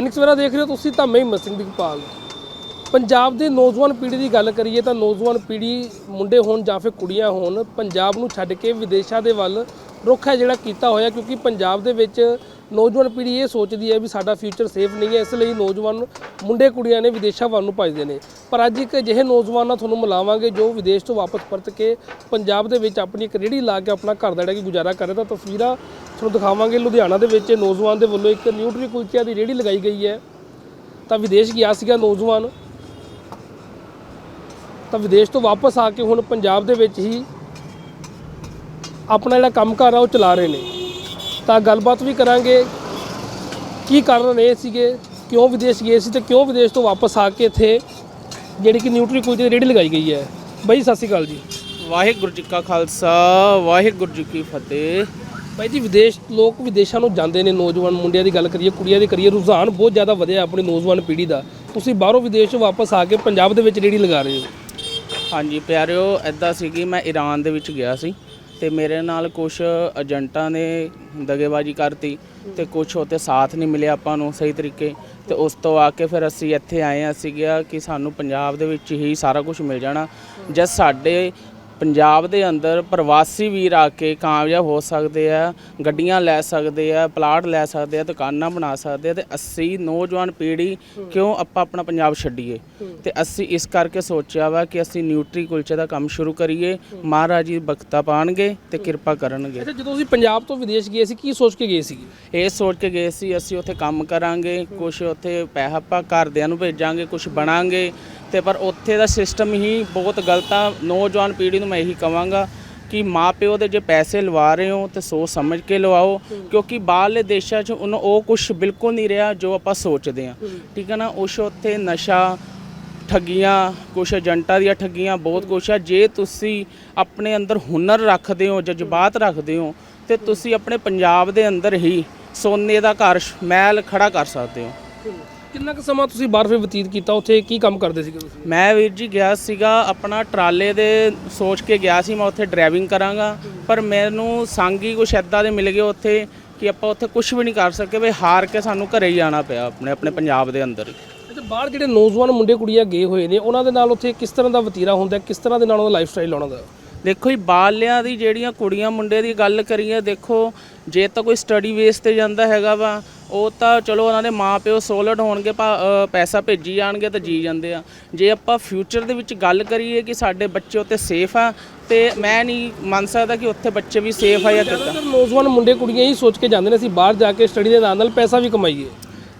ਦੈਨਿਕ ਸਵੇਰਾ ਦੇਖ ਰਹੇ ਹੋ ਤੁਸੀਂ ਤਾਂ ਮੈਂ ਹਿੰਮਤ ਸਿੰਘ ਦਿਗਪਾਲ ਪੰਜਾਬ ਦੇ ਨੌਜਵਾਨ ਪੀੜ੍ਹੀ ਦੀ ਗੱਲ ਕਰੀਏ ਤਾਂ ਨੌਜਵਾਨ ਪੀੜ੍ਹੀ ਮੁੰਡੇ ਹੋਣ ਜਾਂ ਫਿਰ ਕੁੜੀਆਂ ਹੋਣ, ਪੰਜਾਬ ਨੂੰ ਛੱਡ ਕੇ ਵਿਦੇਸ਼ਾਂ ਦੇ ਵੱਲ ਰੁੱਖ ਹੈ ਜਿਹੜਾ ਕੀਤਾ ਹੋਇਆ ਕਿਉਂਕਿ ਪੰਜਾਬ ਦੇ ਵਿੱਚ ਨੌਜਵਾਨ ਪੀੜ੍ਹੀ ਇਹ ਸੋਚਦੀ ਹੈ ਵੀ ਸਾਡਾ ਫਿਊਚਰ ਸੇਫ ਨਹੀਂ ਹੈ, ਇਸ ਲਈ ਨੌਜਵਾਨ ਮੁੰਡੇ ਕੁੜੀਆਂ ਨੇ ਵਿਦੇਸ਼ਾਂ ਵੱਲ ਨੂੰ ਭੱਜਦੇ ਨੇ। ਪਰ ਅੱਜ ਇੱਕ ਅਜਿਹੇ ਨੌਜਵਾਨ ਨਾਲ ਤੁਹਾਨੂੰ ਮਿਲਾਵਾਂਗੇ ਜੋ ਵਿਦੇਸ਼ ਤੋਂ ਵਾਪਸ ਪਰਤ ਕੇ ਪੰਜਾਬ ਦੇ ਵਿੱਚ ਆਪਣੀ ਇੱਕ ਰੇਹੜੀ ਲਾ ਕੇ ਆਪਣਾ ਘਰ ਦਾ ਜਿਹੜਾ ਕਿ ਗੁਜ਼ਾਰਾ ਕਰ ਰਿਹਾ। ਤਾਂ ਤਸਵੀਰਾਂ ਤੁਹਾਨੂੰ ਦਿਖਾਵਾਂਗੇ, ਲੁਧਿਆਣਾ ਦੇ ਵਿੱਚ ਨੌਜਵਾਨ ਦੇ ਵੱਲੋਂ ਇੱਕ ਨਿਊਟਰੀ ਕੁਲਚਿਆਂ ਦੀ ਰੇਹੜੀ ਲਗਾਈ ਗਈ ਹੈ। ਤਾਂ ਵਿਦੇਸ਼ ਗਿਆ ਸੀਗਾ ਨੌਜਵਾਨ। ਤਾਂ ਵਿਦੇਸ਼ ਤੋਂ ਵਾਪਸ ਆ ਕੇ ਹੁਣ ਪੰਜਾਬ ਦੇ ਵਿੱਚ ਹੀ ਆਪਣਾ ਜਿਹੜਾ ਕੰਮਕਾਰ ਆ, ਉਹ ਚਲਾ ਰਹੇ ਨੇ। ਤਾਂ ਗੱਲਬਾਤ ਵੀ ਕਰਾਂਗੇ, ਕੀ ਕਾਰਨ ਇਹ ਸੀਗੇ, ਕਿਉਂ ਵਿਦੇਸ਼ ਗਏ ਸੀ ਤੇ ਕਿਉਂ ਵਿਦੇਸ਼ ਤੋਂ ਵਾਪਸ ਆ ਕੇ ਇੱਥੇ ਜਿਹੜੀ ਕਿ ਨਿਊਟਰੀ ਕੁਲਚੇ ਦੀ ਰੇਹੜੀ ਲਗਾਈ ਗਈ ਹੈ। ਬਾਈ, ਸਤਿ ਸ਼੍ਰੀ ਅਕਾਲ ਜੀ। ਵਾਹਿਗੁਰੂ ਜੀ ਕਾ ਖਾਲਸਾ, ਵਾਹਿਗੁਰੂ ਜੀ ਕੀ ਫਤਿਹ। ਬਾਈ ਜੀ, ਵਿਦੇਸ਼, ਲੋਕ ਵਿਦੇਸ਼ਾਂ ਨੂੰ ਜਾਂਦੇ ਨੇ, ਨੌਜਵਾਨ ਮੁੰਡਿਆਂ ਦੀ ਗੱਲ ਕਰੀਏ, ਕੁੜੀਆਂ ਦੀ ਕਰੀਏ, ਰੁਝਾਨ ਬਹੁਤ ਜ਼ਿਆਦਾ ਵਧਿਆ ਆਪਣੀ ਨੌਜਵਾਨ ਪੀੜ੍ਹੀ ਦਾ। ਤੁਸੀਂ ਬਾਹਰੋਂ ਵਿਦੇਸ਼ ਵਾਪਸ ਆ ਕੇ ਪੰਜਾਬ ਦੇ ਵਿੱਚ ਰੇਹੜੀ ਲਗਾ ਰਹੇ ਹੋ? ਹਾਂਜੀ, ਪਿਆਰਿਓ ਐਦਾਂ ਸੀਗੀ ਮੈਂ ਈਰਾਨ ਦੇ ਵਿੱਚ ਗਿਆ ਸੀ ਤੇ ਮੇਰੇ ਨਾਲ ਕੁਝ ਏਜੰਟਾਂ ਨੇ ਦਗੇਬਾਜੀ ਕਰਤੀ ਤੇ ਕੁਝ ਉੱਥੇ ਸਾਥ ਨਹੀਂ ਮਿਲਿਆ ਆਪਾਂ ਨੂੰ ਸਹੀ ਤਰੀਕੇ ਤੇ ਉਸ ਤੋਂ ਆ ਕੇ ਫਿਰ ਅਸੀਂ ਇੱਥੇ ਆਏ ਹਾਂ ਸੀਗਾ ਕਿ ਸਾਨੂੰ ਪੰਜਾਬ ਦੇ ਵਿੱਚ ਹੀ ਸਾਰਾ ਕੁਝ ਮਿਲ ਜਾਣਾ। ਜਦ ਸਾਡੇ ਪੰਜਾਬ ਦੇ ਅੰਦਰ ਪ੍ਰਵਾਸੀ ਵੀਰ ਆ ਕੇ ਕਾਮਯਾਬ ਹੋ ਸਕਦੇ ਆ ਗੱਡੀਆਂ ਲੈ ਸਕਦੇ ਆ ਪਲਾਟ ਲੈ ਸਕਦੇ ਆ ਦੁਕਾਨਾਂ ਬਣਾ ਸਕਦੇ ਆ ਤੇ ਅਸੀਂ ਨੌਜਵਾਨ ਪੀੜ੍ਹੀ ਕਿਉਂ ਆਪਾਂ ਆਪਣਾ ਪੰਜਾਬ ਛੱਡੀਏ? ਤੇ ਅਸੀਂ ਇਸ ਕਰਕੇ ਸੋਚਿਆ ਵਾ ਕਿ ਅਸੀਂ ਨਿਊਟਰੀ ਕੁਲਚੇ ਦਾ ਕੰਮ ਸ਼ੁਰੂ ਕਰੀਏ ਮਹਾਰਾਜ ਜੀ ਬਖਤਾ ਪਾਣਗੇ ਤੇ ਕਿਰਪਾ ਕਰਨਗੇ। ਅੱਛਾ ਜਦੋਂ ਤੁਸੀਂ ਪੰਜਾਬ ਤੋਂ ਵਿਦੇਸ਼ ਗਏ ਸੀ ਕੀ ਸੋਚ ਕੇ ਗਏ ਸੀਗੇ? ਇਹ ਸੋਚ ਕੇ ਗਏ ਸੀ ਅਸੀਂ ਉੱਥੇ ਕੰਮ ਕਰਾਂਗੇ ਕੁਝ ਉੱਥੇ ਪੈਸਾ ਆਪਾਂ ਘਰਦਿਆਂ ਨੂੰ ਭੇਜਾਂਗੇ ਕੁਝ ਬਣਾਂਗੇ ਤੇ ਪਰ ਉੱਥੇ ਦਾ ਸਿਸਟਮ ਹੀ ਬਹੁਤ ਗਲਤ ਆ ਨੌਜਵਾਨ ਪੀੜ੍ਹੀ ਨੂੰ ਮੈਂ ਇਹੀ ਕਵਾਂਗਾ ਕਿ ਮਾਪਿਓ ਦੇ ਜੇ ਪੈਸੇ ਲਵਾ ਰਹੇ ਹੋ ਤੇ ਸੋਚ ਸਮਝ ਕੇ ਲਵਾਓ ਕਿਉਂਕਿ ਬਾਹਰਲੇ ਦੇਸ਼ਾਂ 'ਚ ਉਹਨੂੰ ਉਹ ਕੁਝ ਬਿਲਕੁਲ ਨਹੀਂ ਰਿਹਾ ਜੋ ਆਪਾਂ ਸੋਚਦੇ ਆ ਠੀਕ ਹੈ ਨਾ? ਉਸ ਉੱਥੇ ਨਸ਼ਾ ਠੱਗੀਆਂ ਕੁਛ ਏਜੰਟਾਂ ਦੀਆਂ ਠੱਗੀਆਂ ਬਹੁਤ ਕੁਛ ਆ। ਜੇ ਤੁਸੀਂ ਆਪਣੇ ਅੰਦਰ ਹੁਨਰ ਰੱਖਦੇ ਹੋ ਜਜ਼ਬਾਤ ਰੱਖਦੇ ਹੋ ਤੇ ਤੁਸੀਂ ਆਪਣੇ ਪੰਜਾਬ ਦੇ ਅੰਦਰ ਹੀ ਸੋਨੇ ਦਾ ਘਰ ਮਹਿਲ ਖੜਾ ਕਰ ਸਕਦੇ ਹੋ। ਕਿੰਨਾ ਕੁ ਸਮਾਂ ਤੁਸੀਂ ਬਾਹਰ ਫਿਰ ਬਤੀਤ ਕੀਤਾ? ਉੱਥੇ ਕੀ ਕੰਮ ਕਰਦੇ ਸੀਗੇ ਤੁਸੀਂ? ਮੈਂ ਵੀਰ ਜੀ ਗਿਆ ਸੀਗਾ ਆਪਣਾ ਟਰਾਲੇ ਦੇ ਸੋਚ ਕੇ ਗਿਆ ਸੀ ਮੈਂ ਉੱਥੇ ਡਰਾਈਵਿੰਗ ਕਰਾਂਗਾ। ਪਰ ਮੈਨੂੰ ਸੰਗ ਹੀ ਕੁਛ ਐਦਾਂ ਦੇ ਮਿਲ ਗਏ ਉੱਥੇ ਕਿ ਆਪਾਂ ਉੱਥੇ ਕੁਝ ਵੀ ਨਹੀਂ ਕਰ ਸਕੇ ਵੀ ਹਾਰ ਕੇ ਸਾਨੂੰ ਘਰੇ ਹੀ ਆਣਾ ਪਿਆ ਆਪਣੇ ਆਪਣੇ ਪੰਜਾਬ ਦੇ ਅੰਦਰ ਅੱਛਾ ਬਾਹਰ ਜਿਹੜੇ ਨੌਜਵਾਨ ਮੁੰਡੇ ਕੁੜੀਆਂ ਗਏ ਹੋਏ ਨੇ ਉਹਨਾਂ ਦੇ ਨਾਲ ਉੱਥੇ ਕਿਸ ਤਰ੍ਹਾਂ ਦਾ ਵਤੀਰਾ ਹੁੰਦਾ? ਕਿਸ ਤਰ੍ਹਾਂ ਦੇ ਨਾਲ ਉਹਦਾ ਲਾਈਫ ਸਟਾਈਲ ਉਹਨਾਂ ਦਾ ਦੇਖੋ ਜੀ ਬਾਲਿਆਂ ਦੀ ਜਿਹੜੀਆਂ ਕੁੜੀਆਂ ਮੁੰਡੇ ਦੀ ਗੱਲ ਕਰੀਏ, ਦੇਖੋ, ਜੇ ਤਾਂ ਕੋਈ ਸਟੱਡੀ ਬੇਸ ਤੇ ਜਾਂਦਾ ਹੈਗਾ ਵਾ, ਉਹ ਤਾਂ ਚਲੋ ਉਹਨਾਂ ਦੇ ਮਾਪਿਓ ਸੋਲਡ ਹੋਣਗੇ, ਭਾ- ਪੈਸਾ ਭੇਜੀ ਜਾਣਗੇ ਤਾਂ ਜੀ ਜਾਂਦੇ ਆ। ਜੇ ਆਪਾਂ ਫਿਊਚਰ ਦੇ ਵਿੱਚ ਗੱਲ ਕਰੀਏ ਕਿ ਸਾਡੇ ਬੱਚੇ ਉੱਥੇ ਸੇਫ ਆ, ਤੇ ਮੈਂ ਨਹੀਂ ਮੰਨ ਸਕਦਾ ਕਿ ਉੱਥੇ ਬੱਚੇ ਵੀ ਸੇਫ ਆ ਜਾਂ ਕਿੱਦਾਂ। ਨੌਜਵਾਨ ਮੁੰਡੇ, ਕੁੜੀਆਂ ਹੀ ਸੋਚ ਕੇ ਜਾਂਦੇ ਨੇ, ਅਸੀਂ ਬਾਹਰ ਜਾ ਕੇ ਸਟੱਡੀ ਦੇ ਨਾਲ ਨਾਲ ਪੈਸਾ ਵੀ ਕਮਾਈਏ।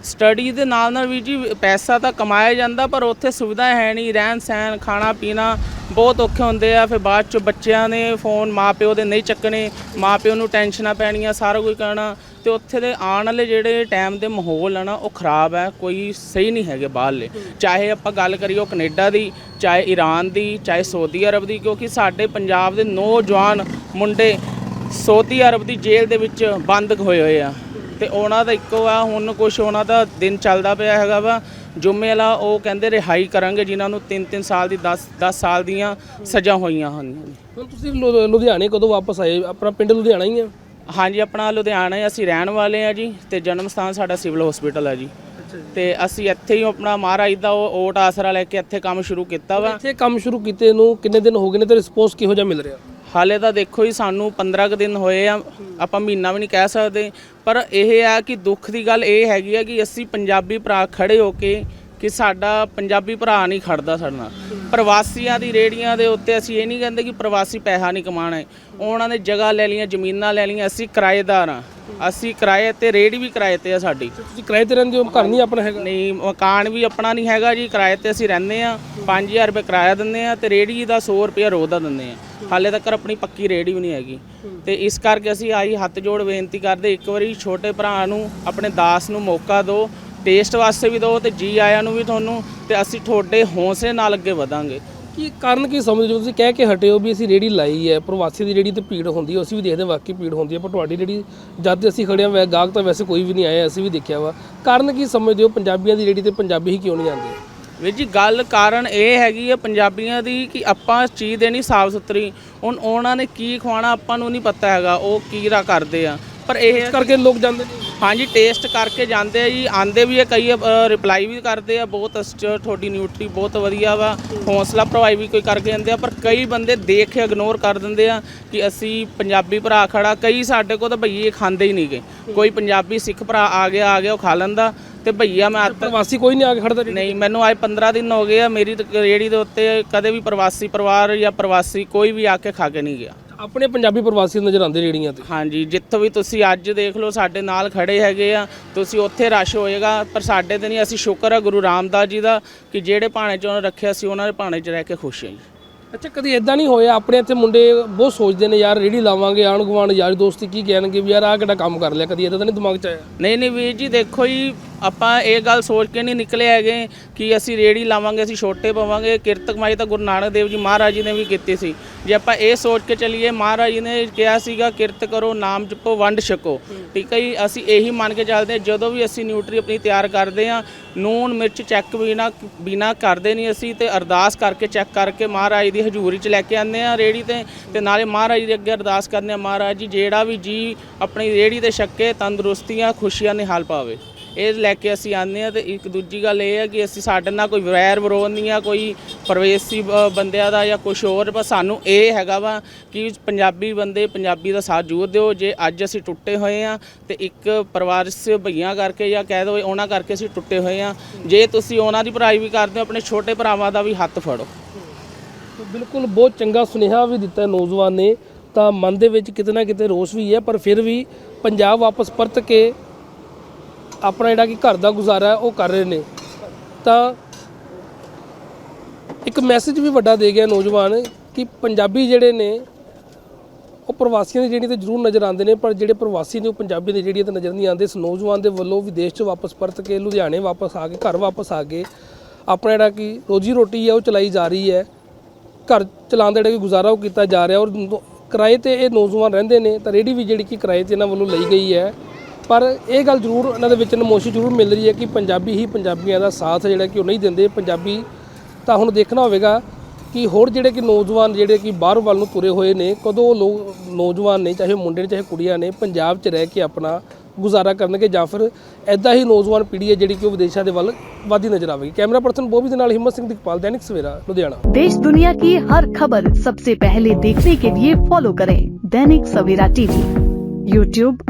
ਸਟੱਡੀ ਦੇ ਨਾਲ ਨਾਲ ਵੀ ਜੀ ਪੈਸਾ ਤਾਂ ਕਮਾਇਆ ਜਾਂਦਾ, ਪਰ ਉੱਥੇ ਸੁਵਿਧਾ ਹੈ ਨਹੀਂ। ਰਹਿਣ ਸਹਿਣ, ਖਾਣਾ ਪੀਣਾ ਬਹੁਤ ਔਖੇ ਹੁੰਦੇ ਆ। ਫਿਰ ਬਾਅਦ ਚ ਬੱਚਿਆਂ ਨੇ ਫੋਨ ਮਾਪਿਓ ਦੇ ਨਹੀਂ ਚੱਕਣੇ, ਮਾਪਿਓ ਨੂੰ ਟੈਨਸ਼ਨਾਂ ਪੈਣੀਆਂ, ਸਾਰਾ ਕੁਝ ਕਰਨਾ। ਤੇ ਉੱਥੇ ਦੇ ਆਉਣ ਵਾਲੇ ਜਿਹੜੇ ਟਾਈਮ ਦੇ ਮਾਹੌਲ ਆ ਨਾ, ਉਹ ਖਰਾਬ ਹੈ ਕੋਈ ਸਹੀ ਨਹੀਂ ਹੈਗੇ ਬਾਹਰਲੇ। ਚਾਹੇ ਆਪਾਂ ਗੱਲ ਕਰੀਏ ਉਹ ਕੈਨੇਡਾ ਦੀ, ਚਾਹੇ ਈਰਾਨ ਦੀ, ਚਾਹੇ ਸਾਊਦੀ ਅਰਬ ਦੀ, ਕਿਉਂਕਿ ਸਾਡੇ ਪੰਜਾਬ ਦੇ ਨੌਜਵਾਨ ਮੁੰਡੇ ਸਾਊਦੀ ਅਰਬ ਦੀ ਜੇਲ੍ਹ ਦੇ ਵਿੱਚ ਬੰਦ ਹੋਏ ਹੋਏ ਆ। ਤੇ ਉਹਨਾਂ ਦਾ ਇੱਕੋ ਆ ਹੁਣ ਕੁਝ ਉਹਨਾਂ ਦਾ ਦਿਨ ਚੱਲਦਾ ਪਿਆ ਹੈਗਾ ਵਾ। ਜੁਮੇ ਵਾਲਾ ਉਹ ਕਹਿੰਦੇ ਰਿਹਾਈ ਕਰਾਂਗੇ ਜਿਨ੍ਹਾਂ ਨੂੰ 3-3 ਸਾਲ ਦੀ 10 10 ਸਾਲ ਦੀਆਂ ਸਜ਼ਾ ਹੋਈਆਂ ਹਨ। ਹੁਣ ਤੁਸੀਂ ਲੁ- ਲੁਧਿਆਣੇ ਕਦੋਂ ਵਾਪਸ ਆਏ? ਆਪਣਾ ਪਿੰਡ ਲੁਧਿਆਣਾ ਹੀ ਆ? ਹਾਂਜੀ ਆਪਣਾ ਲੁਧਿਆਣਾ ਹੈ, ਅਸੀਂ ਰਹਿਣ ਵਾਲੇ ਆ ਜੀ ਤੇ ਜਨਮ ਸਥਾਨ ਸਾਡਾ ਸਿਵਲ ਹਸਪੀਟਲ ਹੈ ਜੀ। ਤੇ ਅਸੀਂ ਇੱਥੇ ਹੀ ਆਪਣਾ ਮਹਾਰਾਜ ਦਾ ਉਹ ਓਟ ਆਸਰਾ ਲੈ ਕੇ ਇੱਥੇ ਕੰਮ ਸ਼ੁਰੂ ਕੀਤਾ ਵਾ। ਇੱਥੇ ਕੰਮ ਸ਼ੁਰੂ ਕੀਤੇ ਨੂੰ ਕਿੰਨੇ ਦਿਨ ਹੋ ਗਏ ਨੇ ਤੇ ਰਿਸਪੌਂਸ ਕਿਹੋ ਜਿਹਾ ਮਿਲ ਰਿਹਾ? ਹਾਲੇ ਤਾਂ ਦੇਖੋ ਜੀ ਸਾਨੂੰ 15 ਕੁ ਦਿਨ ਹੋਏ ਆ ਆਪਾਂ ਮਹੀਨਾ ਵੀ ਨਹੀਂ ਕਹਿ ਸਕਦੇ। ਪਰ ਇਹ ਆ ਕਿ ਦੁੱਖ ਦੀ ਗੱਲ ਇਹ ਹੈਗੀ ਆ ਕਿ ਅਸੀਂ ਪੰਜਾਬੀ ਭਰਾ ਖੜੇ ਹੋ ਕੇ ਕਿ ਸਾਡਾ ਪੰਜਾਬੀ ਭਰਾ ਨਹੀਂ ਖੜਦਾ ਸਾਡੇ ਨਾਲ। ਪ੍ਰਵਾਸੀਆਂ ਦੀ ਰੇੜੀਆਂ ਦੇ ਉੱਤੇ ਅਸੀਂ ਇਹ ਨਹੀਂ ਕਹਿੰਦੇ ਕਿ ਪ੍ਰਵਾਸੀ ਪੈਸਾ ਨਹੀਂ ਕਮਾਣਾ ਹੈ। ਉਹਨਾਂ ਨੇ ਜਗ੍ਹਾ ਲੈ ਲਈਆਂ ਜ਼ਮੀਨਾਂ ਲੈ ਲਈਆਂ ਅਸੀਂ ਕਿਰਾਏਦਾਰ ਆ ਅਸੀਂ ਕਿਰਾਏ ਤੇ ਰੇੜੀ ਵੀ ਕਿਰਾਏ ਤੇ ਆ ਸਾਡੀ। ਤੁਸੀਂ ਕਿਰਾਏ ਤੇ ਰਹਿੰਦੇ ਹੋ ਘਰ ਨਹੀਂ ਆਪਣਾ ਹੈਗਾ? ਨਹੀਂ ਮਕਾਨ ਵੀ ਆਪਣਾ ਨਹੀਂ ਹੈਗਾ ਜੀ ਕਿਰਾਏ ਤੇ ਅਸੀਂ ਰਹਿੰਦੇ ਆ 5000 ਰੁਪਏ ਕਿਰਾਇਆ ਦਿੰਦੇ ਆ ਤੇ ਰੇੜੀ ਦਾ 100 ਰੁਪਏ ਰੋਜ਼ ਦਾ ਦਿੰਦੇ ਆ ਹਾਲੇ ਤੱਕ ਆਪਣੀ ਪੱਕੀ ਰੇੜੀ ਵੀ ਨਹੀਂ ਹੈਗੀ। ਤੇ ਇਸ ਕਰਕੇ ਅਸੀਂ ਆਈ ਹੱਥ ਜੋੜ ਬੇਨਤੀ ਕਰਦੇ, ਇੱਕ ਵਾਰੀ ਛੋਟੇ ਭਰਾ ਨੂੰ, ਆਪਣੇ ਦਾਸ ਨੂੰ ਮੌਕਾ ਦਿਓ ਟੇਸਟ ਵਾਸਤੇ ਵੀ ਦਿਓ ਤੇ ਜੀ ਆਇਆਂ ਨੂੰ ਵੀ ਤੁਹਾਨੂੰ ਤੇ ਅਸੀਂ ਤੁਹਾਡੇ ਹੌਸਲੇ ਨਾਲ ਅੱਗੇ ਵਧਾਂਗੇ। ਕੀ ਕਾਰਨ ਕੀ ਸਮਝਦੇ ਹੋ ਤੁਸੀਂ? ਕਹਿ ਕੇ ਹਟੇ ਹੋ ਵੀ ਅਸੀਂ ਰੇੜੀ ਲਾਈ ਹੈ, ਪ੍ਰਵਾਸੀ ਦੀ ਰੇੜੀ ਤੇ ਭੀੜ ਹੁੰਦੀ ਹੈ ਅਸੀਂ ਵੀ ਦੇਖਦੇ ਹਾਂ, ਵਾਕਈ ਭੀੜ ਹੁੰਦੀ ਹੈ, ਪਰ ਤੁਹਾਡੀ ਰੇੜੀ ਜਦ ਅਸੀਂ ਖੜੇ ਹਾਂ ਗਾਹਕ ਤਾਂ ਵੈਸੇ ਕੋਈ ਵੀ ਨਹੀਂ ਆਇਆ, ਅਸੀਂ ਵੀ ਦੇਖਿਆ ਵਾ। ਕਾਰਨ ਕੀ ਸਮਝਦੇ ਹੋ? ਪੰਜਾਬੀਆਂ ਦੀ ਰੇੜੀ ਤੇ ਪੰਜਾਬੀ ਹੀ ਕਿਉਂ ਨਹੀਂ ਆਉਂਦੇ? ਵੀਰ ਜੀ ਗੱਲ ਕਾਰਨ ਇਹ ਹੈਗੀ ਆ ਪੰਜਾਬੀਆਂ ਦੀ ਕਿ ਆਪਾਂ ਚੀਜ਼ ਦੇਣੀ ਸਾਫ਼ ਸੁਥਰੀ। ਹੁਣ ਉਹਨਾਂ ਨੇ ਕੀ ਖਵਾਣਾ ਆਪਾਂ ਨੂੰ ਨਹੀਂ ਪਤਾ ਹੈਗਾ ਉਹ ਕੀ ਰਾ ਕਰਦੇ ਆ। ਪਰ ਇਹ ਕਰਕੇ ਲੋਕ ਜਾਂਦੇ ਨੇ। ਹਾਂਜੀ ਟੇਸਟ ਕਰਕੇ ਜਾਂਦੇ ਆ ਜੀ। ਆਂਦੇ ਵੀ ਆ ਕਈ ਰਿਪਲਾਈ ਵੀ ਕਰਦੇ ਆ। ਬਹੁਤ ਤੁਹਾਡੀ ਨਿਊਟਰੀ ਬਹੁਤ ਵਧੀਆ ਵਾ। ਹੌਸਲਾ ਭਰਵਾਈ ਵੀ ਕੋਈ ਕਰਕੇ ਜਾਂਦੇ ਆ। ਪਰ ਕਈ ਬੰਦੇ ਦੇਖ ਕੇ ਇਗਨੋਰ ਕਰ ਦਿੰਦੇ ਆ ਕਿ ਅਸੀਂ ਪੰਜਾਬੀ ਭਰਾ ਖੜਾ। ਕਈ ਸਾਡੇ ਕੋਲ ਤਾਂ ਭਈਏ ਖਾਂਦੇ ਹੀ ਨਹੀਂਗੇ ਕੋਈ ਪੰਜਾਬੀ ਸਿੱਖ ਭਰਾ ਆ ਗਿਆ ਆ ਗਿਆ ਉਹ ਖਾ ਲੈਂਦਾ। ਤੇ ਭਈਆ ਮੈਂ ਤੱਕ ਪ੍ਰਵਾਸੀ ਕੋਈ ਨਹੀਂ ਆ ਕੇ ਖੜਦਾ ਨਹੀਂ ਮੈਨੂੰ ਅੱਜ 15 ਦਿਨ ਹੋ ਗਏ ਆ ਮੇਰੀ ਤਾਂ ਰੇਹੜੀ ਦੇ ਉੱਤੇ ਕਦੇ ਵੀ ਪ੍ਰਵਾਸੀ ਪਰਿਵਾਰ ਜਾਂ ਪ੍ਰਵਾਸੀ ਕੋਈ ਵੀ ਆ ਕੇ ਖਾ ਕੇ ਨਹੀਂ ਗਿਆ। ਆਪਣੇ ਪੰਜਾਬੀ ਪ੍ਰਵਾਸੀ ਨਜ਼ਰ ਆਉਂਦੇ ਰੇੜੀਆਂ ਤੇ। ਹਾਂਜੀ ਜਿੱਥੋਂ ਵੀ ਤੁਸੀਂ ਅੱਜ ਦੇਖ ਲਓ ਸਾਡੇ ਨਾਲ ਖੜੇ ਹੈਗੇ ਆ ਤੁਸੀਂ ਉੱਥੇ ਰਸ਼ ਹੋਏਗਾ ਪਰ ਸਾਡੇ ਤੇ ਨਹੀਂ ਅਸੀਂ ਸ਼ੁਕਰ ਆ ਗੁਰੂ ਰਾਮਦਾਸ ਜੀ ਦਾ ਕਿ ਜਿਹੜੇ ਭਾਣੇ 'ਚ ਉਹਨਾਂ ਰੱਖਿਆ ਸੀ ਉਹਨਾਂ ਦੇ ਭਾਣੇ 'ਚ ਰਹਿ ਕੇ ਖੁਸ਼ ਹਾਂ ਜੀ। ਅੱਛਾ ਕਦੀ ਇਦਾਂ ਨਹੀਂ ਹੋਇਆ? ਆਪਣੇ ਇੱਥੇ ਮੁੰਡੇ ਬਹੁਤ ਸੋਚਦੇ ਨੇ ਯਾਰ ਰੇੜੀ ਲਾਵਾਂਗੇ ਆਣ ਗੁਆਂਢ ਯਾਰ ਦੋਸਤੀ ਕੀ ਕਹਿਣਗੇ ਵੀ ਯਾਰ ਆਹ ਕਿਹੜਾ ਕੰਮ ਕਰ ਲਿਆ? ਕਦੀ ਇਦਾਂ ਤਾਂ ਨਹੀਂ ਦਿਮਾਗ 'ਚ ਆਇਆ? ਨਹੀਂ ਨਹੀਂ ਵੀਰ ਜੀ ਦੇਖੋ ਜੀ ਆਪਾਂ ਇਹ ਗੱਲ ਸੋਚ ਕੇ ਨਹੀਂ ਨਿਕਲੇ ਹੈਗੇ ਕਿ ਅਸੀਂ ਰੇੜੀ ਲਾਵਾਂਗੇ, ਅਸੀਂ ਛੋਟੇ ਪਵਾਂਗੇ। ਕਿਰਤ ਕਮਾਈ ਤਾਂ ਗੁਰੂ ਨਾਨਕ ਦੇਵ ਜੀ ਮਹਾਰਾਜ ਜੀ ਨੇ ਵੀ ਕੀਤੀ ਸੀ। ਜੇ ਆਪਾਂ ਇਹ ਸੋਚ ਕੇ ਚੱਲੀਏ, ਮਹਾਰਾਜ ਜੀ ਨੇ ਕਿਹਾ ਸੀਗਾ, ਕਿਰਤ ਕਰੋ, ਨਾਮ ਜਪੋ, ਵੰਡ ਛਕੋ। ਠੀਕ ਹੈ ਜੀ? ਅਸੀਂ ਇਹੀ ਮੰਨ ਕੇ ਚੱਲਦੇ ਹਾਂ, ਜਦੋਂ ਵੀ ਅਸੀਂ ਨਿਊਟਰੀ ਆਪਣੀ ਤਿਆਰ ਕਰਦੇ ਹਾਂ ਨੂਨ ਮਿਰਚ ਚੈੱਕ ਬਿਨਾ ਬਿਨਾ ਕਰਦੇ ਨਹੀਂ ਅਸੀਂ ਤੇ ਅਰਦਾਸ ਕਰਕੇ ਚੈੱਕ ਕਰਕੇ ਮਹਾਰਾਜ ਦੀ ਹਜ਼ੂਰੀ 'ਚ ਲੈ ਕੇ ਆਉਂਦੇ ਆ ਰੇੜੀ ਤੇ। ਤੇ ਨਾਲੇ ਮਹਾਰਾਜ ਦੇ ਅੱਗੇ ਅਰਦਾਸ ਕਰਦੇ ਆ ਮਹਾਰਾਜ ਜੀ, ਜਿਹੜਾ ਵੀ ਜੀ ਆਪਣੀ ਰੇੜੀ ਤੇ ਛੱਕੇ, ਤੰਦਰੁਸਤੀਆਂ, ਖੁਸ਼ੀਆਂ ਨਿਹਾਲ ਪਾਵੇ। ਇਹ ਲੈ ਕੇ ਅਸੀਂ ਆਉਂਦੇ ਆ ਤੇ ਇੱਕ ਦੂਜੀ ਗੱਲ ਇਹ ਹੈ ਕਿ ਅਸੀਂ ਸਾਡੇ ਨਾਲ ਕੋਈ ਵੈਰ ਵਿਰੋਧ ਨਹੀਂ ਆ, ਕੋਈ ਪ੍ਰਵੇਸੀ ਬ- ਬੰਦਿਆਂ ਦਾ ਜਾਂ ਕੁਝ ਹੋਰ, ਬਸ ਸਾਨੂੰ ਇਹ ਹੈਗਾ ਵਾ ਕਿ ਪੰਜਾਬੀ ਬੰਦੇ ਪੰਜਾਬੀ ਦਾ ਸਾਥ ਜ਼ਰੂਰ ਦਿਓ। ਜੇ ਅੱਜ ਅਸੀਂ ਟੁੱਟੇ ਹੋਏ ਆ ਤੇ ਇੱਕ ਪਰਿਵਾਰ ਸੇ ਭਈਆਂ ਕਰਕੇ ਜਾਂ ਕਹਿ ਦੋ ਉਹਨਾਂ ਕਰਕੇ ਅਸੀਂ ਟੁੱਟੇ ਹੋਏ ਆ ਜੇ ਤੁਸੀਂ ਉਹਨਾਂ ਦੀ ਭਰਾਈ ਵੀ ਕਰਦੇ ਹੋ, ਆਪਣੇ ਛੋਟੇ ਭਰਾਵਾਂ ਦਾ ਵੀ ਹੱਥ ਫੜੋ। ਬਿਲਕੁਲ ਬਹੁਤ ਚੰਗਾ ਸੁਨੇਹਾ ਵੀ ਦਿੱਤਾ ਨੌਜਵਾਨ ਨੇ। ਤਾਂ ਮਨ ਦੇ ਵਿੱਚ ਕਿਤੇ ਨਾ ਕਿਤੇ ਰੋਸ ਵੀ ਹੈ, ਪਰ ਫਿਰ ਵੀ ਪੰਜਾਬ ਵਾਪਸ ਪਰਤ ਕੇ ਆਪਣਾ ਜਿਹੜਾ ਕਿ ਘਰ ਦਾ ਗੁਜ਼ਾਰਾ ਉਹ ਕਰ ਰਹੇ ਨੇ। ਤਾਂ ਇੱਕ ਮੈਸੇਜ ਵੀ ਵੱਡਾ ਦੇ ਗਿਆ ਨੌਜਵਾਨ ਕਿ ਪੰਜਾਬੀ ਜਿਹੜੇ ਨੇ, ਉਹ ਪ੍ਰਵਾਸੀਆਂ ਦੀ ਜਿਹੜੀ ਤੇ ਜ਼ਰੂਰ ਨਜ਼ਰ ਆਉਂਦੇ ਨੇ, ਪਰ ਜਿਹੜੇ ਪ੍ਰਵਾਸੀ ਨੇ, ਉਹ ਪੰਜਾਬੀ ਦੀ ਜਿਹੜੀ ਤੇ ਨਜ਼ਰ ਨਹੀਂ ਆਉਂਦੇ। ਇਸ ਨੌਜਵਾਨ ਦੇ ਵੱਲੋਂ ਵਿਦੇਸ਼ 'ਚ ਵਾਪਸ ਪਰਤ ਕੇ, ਲੁਧਿਆਣੇ ਵਾਪਸ ਆ ਕੇ, ਘਰ ਵਾਪਸ ਆ ਕੇ ਆਪਣਾ ਜਿਹੜਾ ਕਿ ਰੋਜੀ ਰੋਟੀ ਹੈ, ਉਹ ਚਲਾਈ ਜਾ ਰਹੀ ਹੈ। ਘਰ ਚਲਾਉਣ ਦਾ ਜਿਹੜਾ ਕਿ ਗੁਜ਼ਾਰਾ ਉਹ ਕੀਤਾ ਜਾ ਰਿਹਾ ਔਰ ਕਿਰਾਏ ਤੇ ਇਹ ਨੌਜਵਾਨ ਰਹਿੰਦੇ ਨੇ, ਤਾਂ ਰੇੜੀ ਵੀ ਜਿਹੜੀ ਕਿ ਕਿਰਾਏ ਤੇ ਇਹਨਾਂ ਵੱਲੋਂ ਲਈ ਗਈ ਹੈ। ਪਰ ਇਹ ਗੱਲ ਜ਼ਰੂਰ ਇਹਨਾਂ ਦੇ ਵਿੱਚ ਨਮੋਸ਼ੀ ਜ਼ਰੂਰ ਮਿਲ ਰਹੀ ਹੈ ਕਿ ਪੰਜਾਬੀ ਹੀ ਪੰਜਾਬੀਆਂ ਦਾ ਸਾਥ ਜਿਹੜਾ ਕਿ ਉਹ ਨਹੀਂ ਦਿੰਦੇ ਪੰਜਾਬੀ ਤਾਂ ਹੁਣ ਦੇਖਣਾ ਹੋਵੇਗਾ ਕਿ ਹੋਰ ਜਿਹੜੇ ਕਿ ਨੌਜਵਾਨ ਜਿਹੜੇ ਕਿ ਬਾਹਰ ਵੱਲ ਨੂੰ ਤੁਰੇ ਹੋਏ ਨੇ ਕਦੋਂ ਉਹ ਲੋਕ ਨੌਜਵਾਨ ਨੇ ਚਾਹੇ ਮੁੰਡੇ ਨੇ ਚਾਹੇ ਕੁੜੀਆਂ ਨੇ ਪੰਜਾਬ 'ਚ ਰਹਿ ਕੇ ਆਪਣਾ ਗੁਜ਼ਾਰਾ ਕਰਨਗੇ ਜਾਂ ਫਿਰ ਐਦਾਂ ਹੀ ਨੌਜਵਾਨ ਪੀੜ੍ਹੀ ਹੈ ਜਿਹੜੀ ਕਿ ਉਹ ਵਿਦੇਸ਼ਾਂ ਦੇ ਵੱਲ ਵਾਧੀ ਨਜ਼ਰ ਆਵੇਗੀ ਕੈਮਰਾ ਪਰਸਨ ਬੋਬੀ ਦੇ ਨਾਲ ਹਿੰਮਤ ਸਿੰਘ ਦਿਕਪਾਲ ਦੈਨਿਕ ਸਵੇਰਾ ਲੁਧਿਆਣਾ देश दुनिया की हर खबर सबसे पहले देखने के लिए फॉलो करें दैनिक सवेरा टीवी यूट्यूब